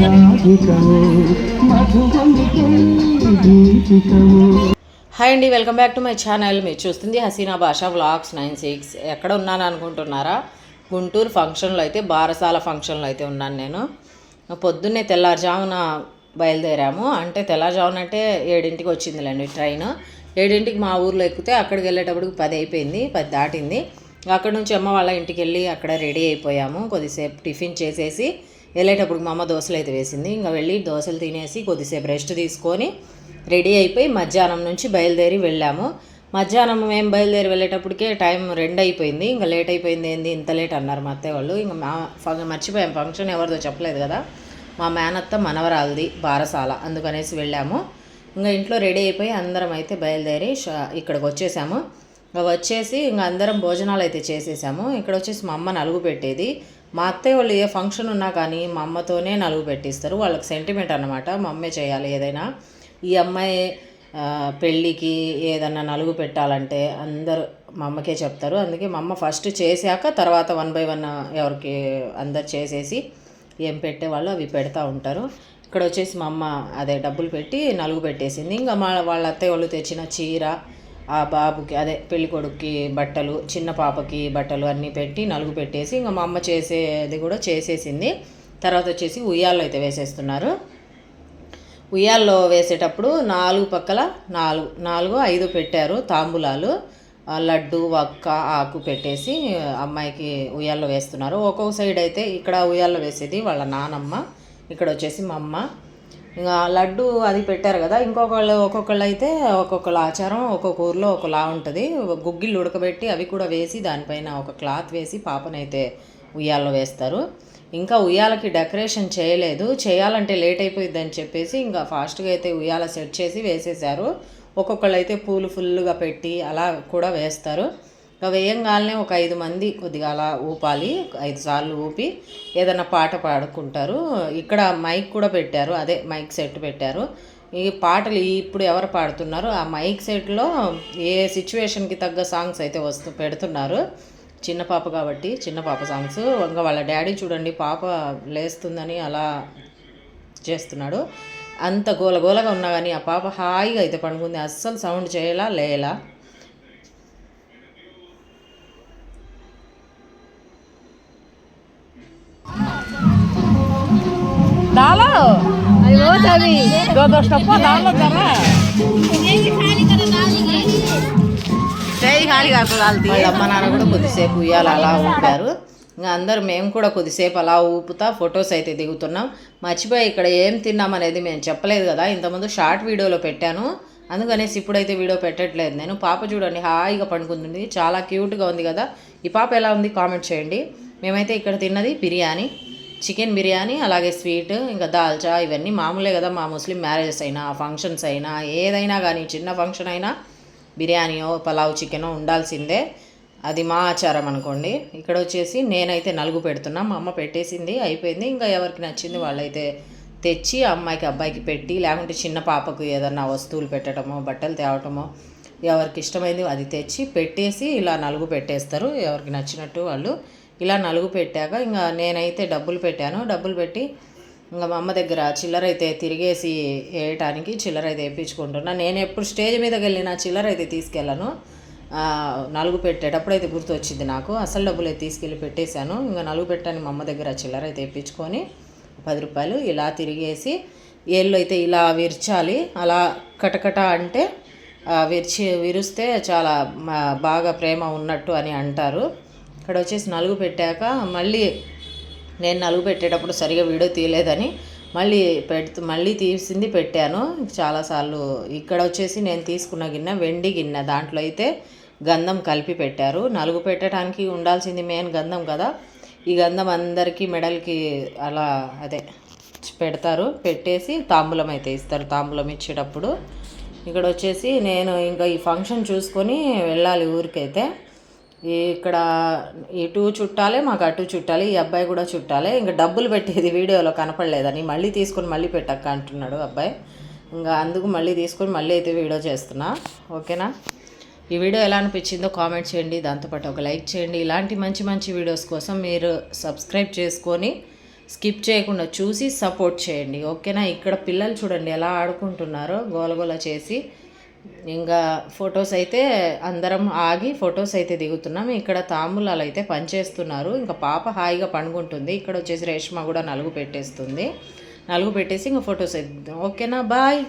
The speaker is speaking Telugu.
హాయ్ అండి welcome back to my channel. మీరు చూస్తుంది హసీనా భాష వ్లాగ్స్ నైన్ సిక్స్. ఎక్కడ ఉన్నాను అనుకుంటున్నారా? గుంటూరు ఫంక్షన్లో అయితే బారసాల ఫంక్షన్లో అయితే ఉన్నాను నేను. పొద్దున్నే తెల్లారుజామున బయలుదేరాము. అంటే తెల్లారుజామున అంటే ఏడింటికి వచ్చిందిలేండి ట్రైన్. ఏడింటికి మా ఊర్లో ఎక్కితే అక్కడికి వెళ్ళేటప్పటికి పది అయిపోయింది పది దాటింది. అక్కడ నుంచి అమ్మ వాళ్ళ ఇంటికి వెళ్ళి అక్కడ రెడీ అయిపోయాము. కొద్దిసేపు టిఫిన్ చేసేసి వెళ్ళేటప్పుడు మా అమ్మ దోశలు అయితే వేసింది. ఇంకా వెళ్ళి దోశలు తినేసి కొద్దిసేపు రెస్ట్ తీసుకొని రెడీ అయిపోయి మధ్యాహ్నం నుంచి బయలుదేరి వెళ్ళాము. మధ్యాహ్నం మేము బయలుదేరి వెళ్ళేటప్పటికే టైం రెండు అయిపోయింది. ఇంకా లేట్ అయిపోయింది ఏంది? ఇంత లేట్ అన్నారు మా అత్తయ్య వాళ్ళు. ఇంకా మా ఫ- మర్చిపోయాం. ఫంక్షన్ ఎవరిదో చెప్పలేదు కదా? మా మేనత్త మనవరాలది బారసాల అందుకనేసి వెళ్ళాము. ఇంకా ఇంట్లో రెడీ అయిపోయి అందరం అయితే బయలుదేరి ఇక్కడికి వచ్చేసాము. ఇంకా వచ్చేసి ఇంకా అందరం భోజనాలు అయితే చేసేసాము. ఇక్కడ వచ్చేసి మా అమ్మ నలుగు పెట్టేది. మా అత్తయ్య వాళ్ళు ఏ ఫంక్షన్ ఉన్నా కానీ మా అమ్మతోనే నలుగు పెట్టిస్తారు. వాళ్ళకి సెంటిమెంట్ అన్నమాట మా అమ్మే చేయాలి ఏదైనా. ఈ అమ్మాయి పెళ్ళికి ఏదన్నా నలుగు పెట్టాలంటే అందరూ మా అమ్మకే చెప్తారు. అందుకే మా అమ్మ ఫస్ట్ చేశాక తర్వాత వన్ బై వన్ ఎవరికి అందరు చేసేసి ఏం పెట్టేవాళ్ళు అవి పెడతా ఉంటారు. ఇక్కడ వచ్చేసి మా అమ్మ అదే డబ్బులు పెట్టి నలుగు పెట్టేసింది. ఇంకా మా వాళ్ళ అత్తయ్య వాళ్ళు తెచ్చిన చీర ఆ బాబుకి అదే పెళ్ళి కొడుక్కి బట్టలు చిన్న పాపకి బట్టలు అన్నీ పెట్టి నలుగు పెట్టేసి ఇంకా మా అమ్మ చేసేది కూడా చేసేసింది. తర్వాత వచ్చేసి ఉయ్యాల్లో అయితే వేసేస్తున్నారు. ఉయ్యాల్లో వేసేటప్పుడు నాలుగు పక్కల నాలుగు నాలుగు ఐదు పెట్టారు తాంబూలాలు. లడ్డు వక్క ఆకు పెట్టేసి అమ్మాయికి ఉయ్యాల్లో వేస్తున్నారు. ఒక్కొక్క సైడ్ అయితే ఇక్కడ ఉయ్యాల్లో వేసేది వాళ్ళ నానమ్మ ఇక్కడ వచ్చేసి మా అమ్మ. ఇంకా లడ్డు అది పెట్టారు కదా ఇంకొకళ్ళు ఒక్కొక్కళ్ళు అయితే ఒక్కొక్కళ్ళ ఆచారం ఒక్కొక్క ఊర్లో ఒకలా ఉంటుంది. గుగ్గిళ్ళు ఉడకబెట్టి అవి కూడా వేసి దానిపైన ఒక క్లాత్ వేసి పాపనైతే ఉయ్యాల్లో వేస్తారు. ఇంకా ఉయ్యాలకి డెకరేషన్ చేయలేదు. చేయాలంటే లేట్ అయిపోయిద్దని చెప్పేసి ఇంకా ఫాస్ట్గా అయితే ఉయ్యాల సెట్ చేసి వేసేసారు ఒక్కొక్కళ్ళు అయితే పూలు ఫుల్గా పెట్టి అలా కూడా వేస్తారు. ఇంకా వేయంగానే ఒక ఐదు మంది కొద్దిగా అలా ఊపాలి ఐదు సార్లు ఊపి ఏదైనా పాట పాడుకుంటారు. ఇక్కడ మైక్ కూడా పెట్టారు అదే మైక్ సెట్ పెట్టారు. ఈ పాటలు ఇప్పుడు ఎవరు పాడుతున్నారు ఆ మైక్ సెట్లో ఏ సిచ్యువేషన్కి తగ్గ సాంగ్స్ అయితే వస్తూ పెడుతున్నారు. చిన్న పాప కాబట్టి చిన్న పాప సాంగ్స్. ఇంకా వాళ్ళ డాడీ చూడండి పాప లేస్తుందని అలా చేస్తున్నాడు. అంత గోలగోలగా ఉన్నా కానీ ఆ పాప హాయిగా అయితే పండుకుంది అస్సలు సౌండ్ చేయలా లేలా डालो अरे वो सभी दो दो स्टप्पा डालो जरा చేయి ఖాళీ కాకుండా వాళ్ళ అమ్మ నాన్న కూడా కొద్దిసేపు ఉయ్యాల అలా ఊపారు ఇంకా అందరూ మేము కూడా కొద్దిసేపు అలా ఊపుతా ఫొటోస్ అయితే దిగుతున్నాం మర్చిపోయి ఇక్కడ ఏం తిన్నాం అనేది మేము చెప్పలేదు కదా ఇంతకుముందు షార్ట్ వీడియోలో పెట్టాను అందుకనేసి ఇప్పుడైతే వీడియో పెట్టట్లేదు నేను పాప చూడండి హాయిగా పండుకుంటుంది చాలా క్యూట్గా ఉంది కదా ఈ పాప ఎలా ఉంది కామెంట్ చేయండి మేమైతే ఇక్కడ తిన్నది బిర్యానీ చికెన్ బిర్యానీ అలాగే స్వీట్ ఇంకా దాల్చా ఇవన్నీ మామూలే కదా మా ముస్లిం మ్యారేజెస్ అయినా ఫంక్షన్స్ అయినా ఏదైనా కానీ చిన్న ఫంక్షన్ అయినా బిర్యానీయో పలావ్ చికెనో ఉండాల్సిందే. అది మా ఆచారం అనుకోండి. ఇక్కడ వచ్చేసి నేనైతే నలుగు పెడుతున్నా. మా అమ్మ పెట్టేసింది అయిపోయింది. ఇంకా ఎవరికి నచ్చింది వాళ్ళైతే తెచ్చి అమ్మాయికి అబ్బాయికి పెట్టి లేకుంటే చిన్న పాపకు ఏదన్నా వస్తువులు పెట్టడమో బట్టలు తేవటమో ఎవరికి ఇష్టమైంది అది తెచ్చి పెట్టేసి ఇలా నలుగు పెట్టేస్తారు. ఎవరికి నచ్చినట్టు వాళ్ళు ఇలా నలుగు పెట్టాక ఇంకా నేనైతే డబ్బులు పెట్టాను. డబ్బులు పెట్టి ఇంకా మా అమ్మ దగ్గర చిల్లర అయితే తిరిగేసి వేయటానికి చిల్లర అయితే వేయించుకుంటున్నా. నేను ఎప్పుడు స్టేజ్ మీదకి వెళ్ళిన చిల్లర అయితే తీసుకెళ్ళను. నలుగు పెట్టేటప్పుడు అయితే గుర్తు వచ్చింది నాకు. అసలు డబ్బులు అయితే తీసుకెళ్ళి పెట్టేశాను. ఇంకా నలుగు పెట్టాను మా అమ్మ దగ్గర చిల్లర అయితే వేయించుకొని పది రూపాయలు ఇలా తిరిగేసి ఏళ్ళు అయితే ఇలా విరచాలి. అలా కటకట అంటే విరిచి విరిస్తే చాలా బాగా ప్రేమ ఉన్నట్టు అని అంటారు. ఇక్కడ వచ్చేసి నలుగు పెట్టాక మళ్ళీ నేను నలుగు పెట్టేటప్పుడు సరిగా వీడియో తీయలేదని మళ్ళీ పెడుతూ మళ్ళీ తీసింది పెట్టాను. చాలాసార్లు ఇక్కడ వచ్చేసి నేను తీసుకున్న గిన్నె వెండి గిన్నె. దాంట్లో అయితే గంధం కలిపి పెట్టారు. నలుగు పెట్టడానికి ఉండాల్సింది మెయిన్ గంధం కదా. ఈ గంధం అందరికీ మెడల్కి అలా అదే పెడతారు. పెట్టేసి తాంబూలం అయితే ఇస్తారు. తాంబూలం ఇచ్చేటప్పుడు ఇక్కడ వచ్చేసి నేను ఇంకా ఈ ఫంక్షన్ చూసుకొని వెళ్ళాలి ఊరికైతే. ఇక్కడ ఇటు చుట్టాలే మాకు అటు చుట్టాలి ఈ అబ్బాయి కూడా చుట్టాలే. ఇంకా డబ్బులు పెట్టేది వీడియోలో కనపడలేదని మళ్ళీ తీసుకొని మళ్ళీ పెట్టక్క అంటున్నాడు అబ్బాయి. ఇంకా అందుకు మళ్ళీ తీసుకొని మళ్ళీ అయితే వీడియో చేస్తున్నా. ఓకేనా? ఈ వీడియో ఎలా అనిపించిందో కామెంట్ చేయండి. దాంతోపాటు ఒక లైక్ చేయండి. ఇలాంటి మంచి మంచి వీడియోస్ కోసం మీరు సబ్స్క్రైబ్ చేసుకొని స్కిప్ చేయకుండా చూసి సపోర్ట్ చేయండి. ఓకేనా? ఇక్కడ పిల్లలు చూడండి ఎలా ఆడుకుంటున్నారో గోలగోల చేసి ఇంకా ఫొటోస్ అయితే అందరం ఆగి ఫొటోస్ అయితే దిగుతున్నాం. ఇక్కడ తాంబూలాలు అయితే పనిచేస్తున్నారు. ఇంకా పాప హాయిగా పండుకుంటుంది. ఇక్కడ వచ్చేసి రేష్మ కూడా నలుగు పెట్టేస్తుంది. నలుగు పెట్టేసి ఇంకా ఫొటోస్ అయితే ఓకేనా? బాయ్.